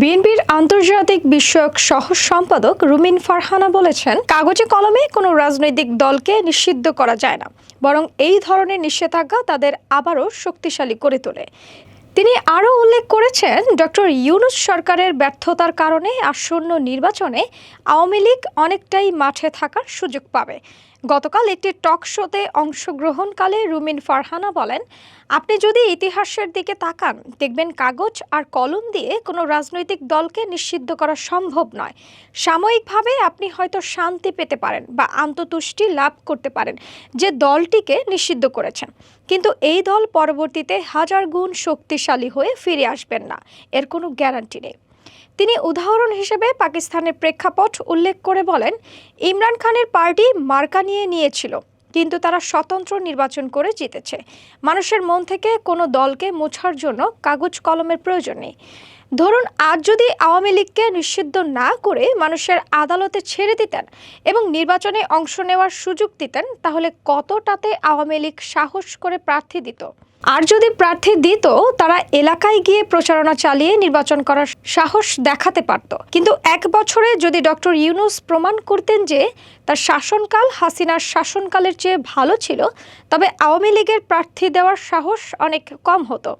বিএনপির আন্তর্জাতিক বিষয়ক সহ সম্পাদক রুমিন ফারহানা বলেছেন, কাগজে কলমে কোনো রাজনৈতিক দলকে নিষিদ্ধ করা যায় না, বরং এই ধরনের নিষেধাজ্ঞা তাদের আবারও শক্তিশালী করে তোলে। তিনি আরও উল্লেখ করেছেন, ডক্টর ইউনুস সরকারের ব্যর্থতার কারণে আসন্ন নির্বাচনে আওয়ামী লীগ অনেকটাই মাঠে থাকার সুযোগ পাবে। গতকাল একটি টক শোতে অংশগ্রহণকালে রুমিন ফারহানা বলেন, আপনি যদি ইতিহাসের দিকে তাকান, দেখবেন কাগজ আর কলম দিয়ে কোনো রাজনৈতিক দলকে নিষিদ্ধ করা সম্ভব নয়। সাময়িকভাবে আপনি হয়তো শান্তি পেতে পারেন বা আন্ততুষ্টি লাভ করতে পারেন, যে দলটিকে নিষিদ্ধ করেছেন। কিন্তু এই দল পরবর্তীতে হাজার গুণ শক্তিশালী হয়ে ফিরে আসবেন না। এর কোনো গ্যারান্টি নেই। তিনি উদাহরণ হিসেবে পাকিস্তানের প্রেক্ষাপট উল্লেখ করে বলেন, ইমরান খানের পার্টি মার্কা নিয়ে নিয়েছিল। কিন্তু তারা স্বতন্ত্র নির্বাচন করে জিতেছে। মানুষের মন থেকে কোনো দলকে মোছার জন্য কাগজ কলমের প্রয়োজন নেই। ধরুন, আজ যদি আওয়ামী লীগকে নিষিদ্ধ না করে মানুষের আদালতে ছেড়ে দিতেন এবং নির্বাচনে অংশ নেওয়ার সুযোগ দিতেন, তাহলে কতটাতে আওয়ামী লীগ সাহস করে প্রার্থী দিত? আর যদি প্রার্থী দিত, তারা এলাকায় গিয়ে প্রচারণা চালিয়ে নির্বাচন করার সাহস দেখাতে পারত। কিন্তু এক বছরে যদি ডক্টর ইউনুস প্রমাণ করতেন যে তার শাসনকাল হাসিনার শাসনকালের চেয়ে ভালো ছিল, তবে আওয়ামী লীগের প্রার্থী দেওয়ার সাহস অনেক কম হতো।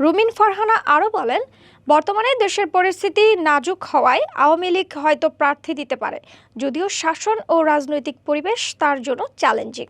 রুমিন ফারহানা আরও বলেন, বর্তমানে দেশের পরিস্থিতি নাজুক হওয়ায় আওয়ামী লীগ হয়তো প্রার্থী দিতে পারে, যদিও শাসন ও রাজনৈতিক পরিবেশ তার জন্য চ্যালেঞ্জিং